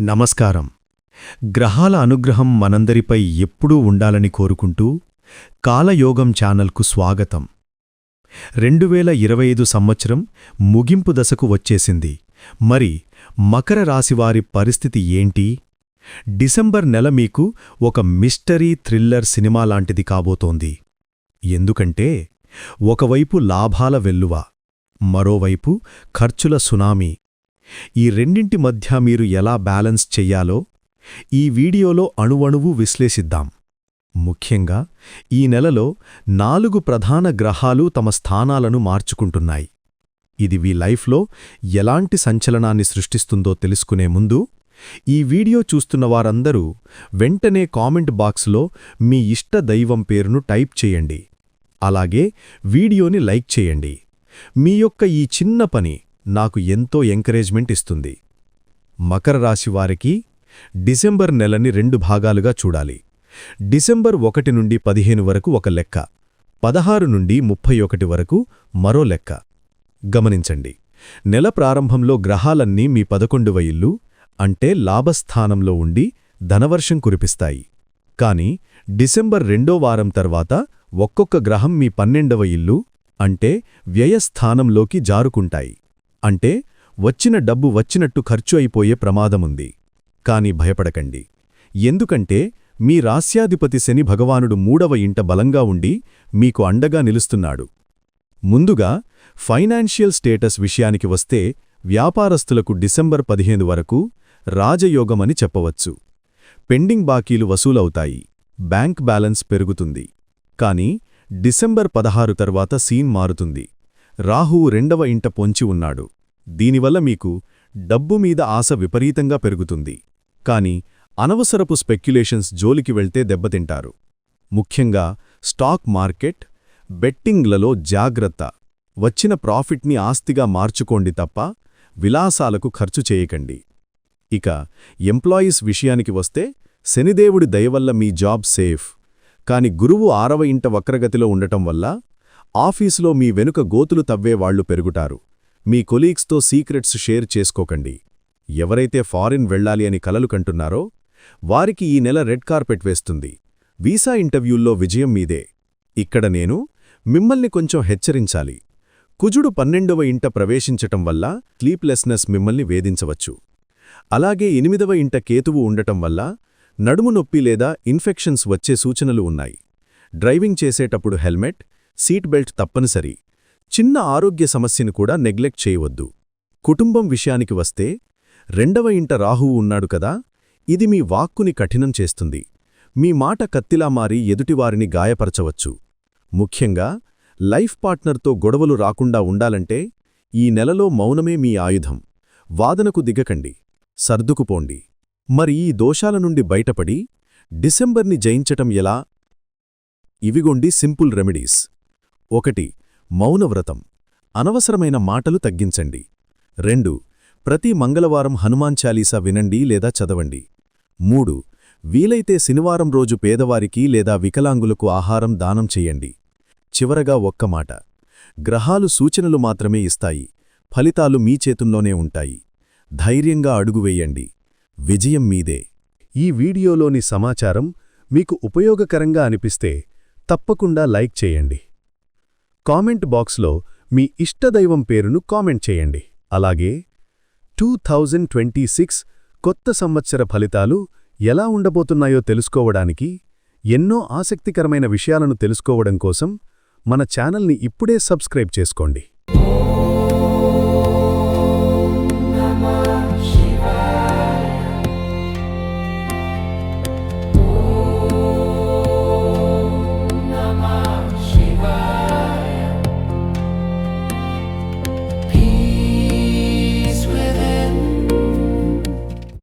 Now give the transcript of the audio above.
నమస్కారం. గ్రహాల అనుగ్రహం మనందరిపై ఎప్పుడూ ఉండాలని కోరుకుంటూ కాలయోగం ఛానల్కు స్వాగతం. రెండు వేల ఇరవై ఐదు సంవత్సరం ముగింపు దశకు వచ్చేసింది. మరి మకర రాశివారి పరిస్థితి ఏంటి? డిసెంబర్ నెల మీకు ఒక మిస్టరీ థ్రిల్లర్ సినిమా లాంటిది కాబోతోంది. ఎందుకంటే ఒకవైపు లాభాల వెల్లువ మరోవైపు ఖర్చుల సునామీ ఈ రెండింటి మధ్య మీరు ఎలా బ్యాలెన్స్ చెయ్యాలో ఈ వీడియోలో అణువణువు విశ్లేషిద్దాం. ముఖ్యంగా ఈ నెలలో నాలుగు ప్రధాన గ్రహాలు తమ స్థానాలను మార్చుకుంటున్నాయి. ఇది మీ లైఫ్లో ఎలాంటి సంచలనాన్ని సృష్టిస్తుందో తెలుసుకునే ముందు ఈ వీడియో చూస్తున్న వారందరూ వెంటనే కామెంట్ బాక్స్లో మీ ఇష్ట దైవం పేరును టైప్ చేయండి. అలాగే వీడియోని లైక్ చేయండి. మీ యొక్క ఈ చిన్న పని నాకు ఎంతో ఎంకరేజ్మెంట్ ఇస్తుంది. మకర రాశి వారికి డిసెంబర్ నెలని రెండు భాగాలుగా చూడాలి. డిసెంబర్ ఒకటి నుండి పదిహేను వరకు ఒక లెక్క. పదహారు నుండి ముప్పై ఒకటి వరకు మరో లెక్క. గమనించండి. నెల ప్రారంభంలో గ్రహాలన్నీ మీ పదకొండువ ఇల్లు అంటే లాభస్థానంలో ఉండి ధనవర్షం కురిపిస్తాయి. కాని డిసెంబర్ రెండో వారం తర్వాత ఒక్కొక్క గ్రహం మీ పన్నెండవ ఇల్లు అంటే వ్యయస్థానంలోకి జారుకుంటాయి. అంటే వచ్చిన డబ్బు వచ్చినట్టు ఖర్చు అయిపోయే ప్రమాదముంది. కాని భయపడకండి. ఎందుకంటే మీ రాస్యాధిపతి శని భగవానుడు మూడవ ఇంట బలంగా ఉండి మీకు అండగా నిలుస్తున్నాడు. ముందుగా ఫైనాన్షియల్ స్టేటస్ విషయానికి వస్తే వ్యాపారస్తులకు డిసెంబర్ పదిహేను వరకు రాజయోగమని చెప్పవచ్చు. పెండింగ్ బాకీలు వసూలవుతాయి. బ్యాంక్ బ్యాలెన్స్ పెరుగుతుంది. కాని డిసెంబర్ పదహారు తర్వాత సీన్ మారుతుంది. రాహువు రెండవ ఇంట పొంచి ఉన్నాడు. దీనివల్ల మీకు డబ్బు మీద ఆశ విపరీతంగా పెరుగుతుంది. కాని అనవసరపు స్పెక్యులేషన్స్ జోలికి వెళ్తే దెబ్బతింటారు. ముఖ్యంగా స్టాక్ మార్కెట్ బెట్టింగ్లలో జాగ్రత్త. వచ్చిన ప్రాఫిట్ని ఆస్తిగా మార్చుకోండి తప్ప విలాసాలకు ఖర్చు చేయకండి. ఇక ఎంప్లాయీస్ విషయానికి వస్తే శనిదేవుడి దయవల్ల మీ జాబ్ సేఫ్. కాని గురువు ఆరవ ఇంట వక్రగతిలో ఉండటం వల్ల ఆఫీసులో మీ వెనుక గోతులు తవ్వేవాళ్ళు పెరుగుటారు మీ కొలీగ్స్తో సీక్రెట్స్ షేర్ చేసుకోకండి. ఎవరైతే ఫారిన్ వెళ్ళాలి అని కలలు కంటున్నారో వారికి ఈ నెల రెడ్ కార్పెట్ వేస్తుంది. వీసా ఇంటర్వ్యూల్లో విజయం మీదే. ఇక్కడ నేను మిమ్మల్ని కొంచెం హెచ్చరించాలి. కుజుడు పన్నెండవ ఇంట ప్రవేశించటం వల్ల స్లీప్లెస్నెస్ మిమ్మల్ని వేధించవచ్చు. అలాగే ఎనిమిదవ ఇంట కేతువు ఉండటం వల్ల నడుము నొప్పి లేదా ఇన్ఫెక్షన్స్ వచ్చే సూచనలు ఉన్నాయి. డ్రైవింగ్ చేసేటప్పుడు హెల్మెట్ సీట్ బెల్ట్ తప్పనిసరి. చిన్న ఆరోగ్య సమస్యను కూడా నెగ్లెక్ట్ చేయవద్దు. కుటుంబం విషయానికి వస్తే రెండవ ఇంట రాహువు ఉన్నాడు కదా ఇది మీ వాక్కుని కఠినం చేస్తుంది. మీ మాట కత్తిలా మారి ఎదుటివారిని గాయపరచవచ్చు. ముఖ్యంగా లైఫ్ పార్ట్నర్తో గొడవలు రాకుండా ఉండాలంటే ఈ నెలలో మౌనమే మీ ఆయుధం. వాదనకు దిగకండి. సర్దుకుపోండి. మరి ఈ దోషాల నుండి బయటపడి డిసెంబర్ని జయించటం ఎలా? ఇవిగొండి సింపుల్ రెమెడీస్. ఒకటి మౌనవ్రతం. అనవసరమైన మాటలు తగ్గించండి. రెండు ప్రతి మంగళవారం హనుమాన్ చాలీసా వినండి లేదా చదవండి. మూడు వీలైతే శనివారం రోజు పేదవారికి లేదా వికలాంగులకు ఆహారం దానం చెయ్యండి చివరగా ఒక్క మాట. గ్రహాలు సూచనలు మాత్రమే ఇస్తాయి. ఫలితాలు మీ చేతుల్లోనే ఉంటాయి. ధైర్యంగా అడుగువేయండి విజయం మీదే. ఈ వీడియోలోని సమాచారం మీకు ఉపయోగకరంగా అనిపిస్తే తప్పకుండా లైక్ చేయండి. కామెంట్ బాక్స్లో మీ ఇష్టదైవం పేరును కామెంట్ చేయండి. అలాగే టూ థౌజండ్ ట్వంటీ సిక్స్ కొత్త సంవత్సర ఫలితాలు ఎలా ఉండబోతున్నాయో తెలుసుకోవడానికి ఎన్నో ఆసక్తికరమైన విషయాలను తెలుసుకోవడం కోసం మన ఛానల్ని ఇప్పుడే సబ్స్క్రైబ్ చేసుకోండి.